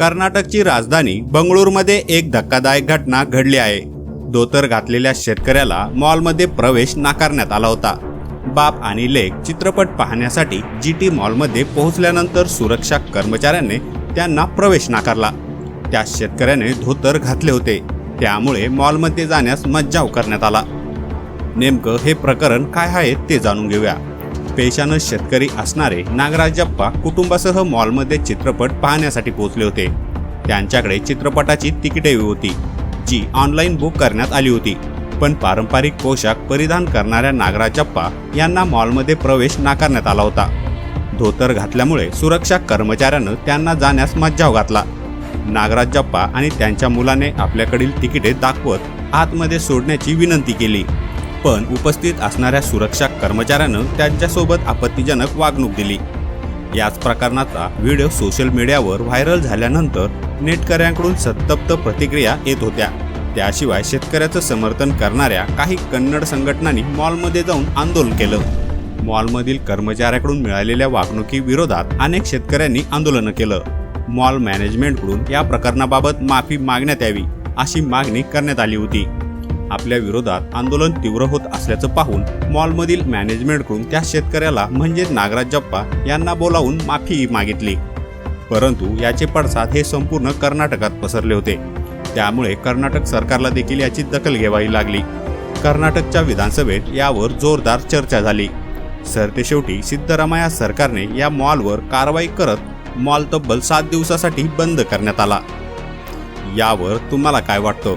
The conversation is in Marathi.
कर्नाटकची राजधानी बंगळूरमध्ये एक धक्कादायक घटना घडली आहे. धोतर घातलेल्या शेतकऱ्याला मॉलमध्ये प्रवेश नाकारण्यात आला होता. बाप आणि लेख चित्रपट पाहण्यासाठी जी टी मॉलमध्ये पोहोचल्यानंतर सुरक्षा कर्मचाऱ्याने त्यांना प्रवेश नाकारला. त्या शेतकऱ्याने धोतर घातले होते. त्यामुळे मॉलमध्ये जाण्यास मज्जाव करण्यात आला. नेमकं हे प्रकरण काय आहे ते जाणून घेऊया. पेशानं शेतकरी असणारे नागराजप्पा कुटुंबासह मॉलमध्ये चित्रपट पाहण्यासाठी पोहोचले होते. त्यांच्याकडे चित्रपटाची तिकिटे होती जी ऑनलाईन बुक करण्यात आली होती. पण पारंपरिक पोशाख परिधान करणाऱ्या नागराजप्पा यांना मॉलमध्ये प्रवेश नाकारण्यात आला होता. धोतर घातल्यामुळे सुरक्षा कर्मचाऱ्यानं त्यांना जाण्यास मज्जाव घातला. नागराजप्पा आणि त्यांच्या मुलाने आपल्याकडील तिकिटे दाखवत आतमध्ये सोडण्याची विनंती केली. पण उपस्थित असणाऱ्या सुरक्षा कर्मचाऱ्यानं त्यांच्यासोबत आपत्तीजनक वागणूक दिली. याच प्रकरणाचा व्हिडिओ सोशल मीडियावर व्हायरल झाल्यानंतर नेटकऱ्यांकडून संतप्त प्रतिक्रिया येत होत्या. त्याशिवाय शेतकऱ्याचं समर्थन करणाऱ्या काही कन्नड संघटनांनी मॉलमध्ये जाऊन आंदोलन केलं. मॉलमधील कर्मचाऱ्याकडून मिळालेल्या वागणुकीविरोधात अनेक शेतकऱ्यांनी आंदोलनं केलं. मॉल मॅनेजमेंटकडून या प्रकरणाबाबत माफी मागण्यात यावी अशी मागणी करण्यात आली होती. आपल्या विरोधात आंदोलन तीव्र होत असल्याचं पाहून मॉलमधील मॅनेजमेंटकडून त्या शेतकऱ्याला म्हणजे नागराज जप्पा यांना बोलावून माफी मागितली. परंतु याचे पडसाद हे संपूर्ण कर्नाटकात पसरले होते. त्यामुळे कर्नाटक सरकारला देखील याची दखल घ्यावी लागली. कर्नाटकच्या विधानसभेत यावर जोरदार चर्चा झाली. सरतेशेवटी सिद्धरामया सरकारने या मॉलवर कारवाई करत मॉल तब्बल सात दिवसासाठी बंद करण्यात आला. यावर तुम्हाला काय वाटतं?